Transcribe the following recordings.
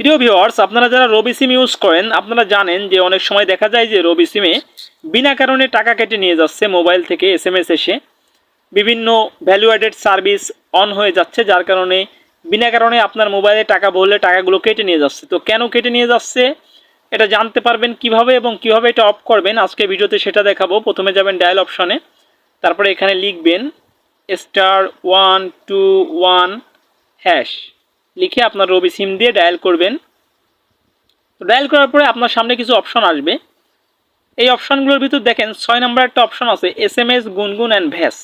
প্রিয় ভিওয়ার্স আপনারা যারা রবি সিম ইউজ করেন, আপনারা জানেন যে অনেক সময় দেখা যায় যে রবি সিমে বিনা কারণে টাকা কেটে নিয়ে যাচ্ছে মোবাইল থেকে এস এম এস। এসে বিভিন্ন ভ্যালু অ্যাডেড সার্ভিস অন হয়ে যাচ্ছে, যার কারণে বিনা কারণে আপনার মোবাইলে টাকা বললে টাকাগুলো কেটে নিয়ে যাচ্ছে। তো কেন কেটে নিয়ে যাচ্ছে? এটা জানতে পারবেন কীভাবে এবং কীভাবে এটা অফ করবেন? আজকে ভিডিওতে সেটা দেখাবো। প্রথমে যাবেন ডায়াল অপশনে তারপরে এখানে লিখবেন star one two one hash লিখে আপনার রবি সিম দিয়ে ডায়াল করবেন। ডায়াল করার পরে আপনার সামনে কিছু অপশন আসবে। এই অপশনগুলোর ভিতর দেখেন ছয় নম্বর একটা অপশন আছে, S M S, Gungun and VAS.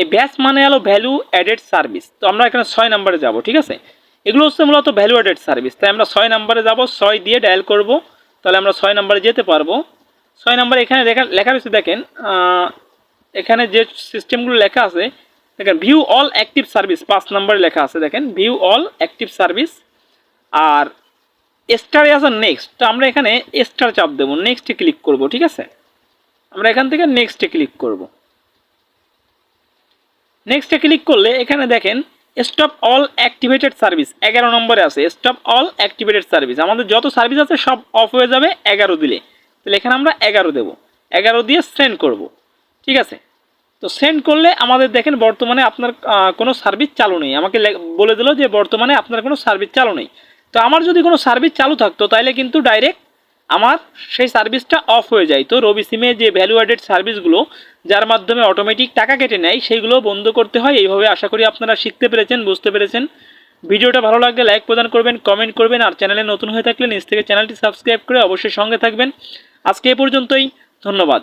এই ভ্যাস মানে হলো ভ্যালু অ্যাডেড সার্ভিস তো আমরা এখানে ছয় নম্বরে যাব, ঠিক আছে? এগুলো হচ্ছে মূলত ভ্যালু অ্যাডেড সার্ভিস তাই আমরা ছয় নম্বরে যাব, ছয় দিয়ে ডায়াল করব। তাহলে আমরা ছয় নম্বরে যেতে পারব। ছয় নম্বরে এখানে লেখা লেখা রয়েছে, দেখেন এখানে যে সিস্টেমগুলো লেখা আছে দেখেন ভিউ অল অ্যাক্টিভ সার্ভিস পাঁচ নম্বরে লেখা আছে, দেখেন ভিউ অল অ্যাক্টিভ সার্ভিস আর স্টারে আছে নেক্সট তো আমরা এখানে স্টার চাপ দেবো নেক্সটে ক্লিক করব, ঠিক আছে? আমরা এখান থেকে নেক্সটে ক্লিক করব। নেক্সটে ক্লিক করলে এখানে দেখেন স্টপ অল অ্যাক্টিভেটেড সার্ভিস এগারো নম্বরে আছে স্টপ অল অ্যাক্টিভেটেড সার্ভিস আমাদের যত সার্ভিস আছে সব অফ হয়ে যাবে এগারো দিলে। তাহলে এখানে আমরা এগারো দেবো, এগারো দিয়ে সেন্ড করব, ঠিক আছে? তো সেন্ড করলে আমাদের দেখেন বর্তমানে আপনার কোনো সার্ভিস চালু নেই। আমাকে বলে দিল যে বর্তমানে আপনার কোনো সার্ভিস চালু নেই। তো আমার যদি কোনো সার্ভিস চালু থাকতো তাহলে কিন্তু ডাইরেক্ট আমার সেই সার্ভিসটা অফ হয়ে যায়। তো রবি সিমে যে ভ্যালু অ্যাডেড সার্ভিসগুলো যার মাধ্যমে অটোমেটিক টাকা কেটে নেয় সেইগুলো বন্ধ করতে হয়। এইভাবে আশা করি আপনারা শিখতে পেরেছেন, বুঝতে পেরেছেন। ভিডিওটা ভালো লাগলে লাইক প্রদান করবেন কমেন্ট করবেন, আর চ্যানেলে নতুন হয়ে থাকলে নিজ থেকে চ্যানেলটি সাবস্ক্রাইব করে অবশ্যই সঙ্গে থাকবেন। আজকে এ পর্যন্তই, ধন্যবাদ।